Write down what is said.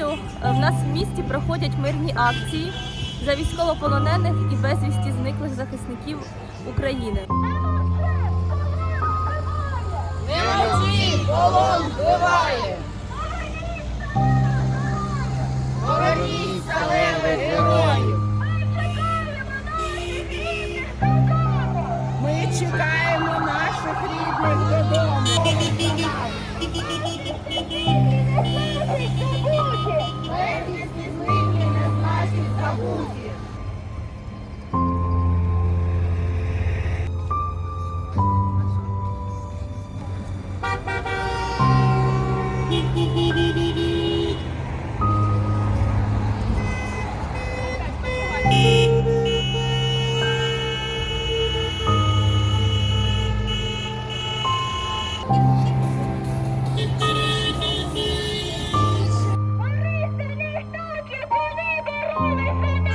неділю е, в нас в місті проходять мирні акції за військовополонених і безвісті зниклих захисників України. Bye.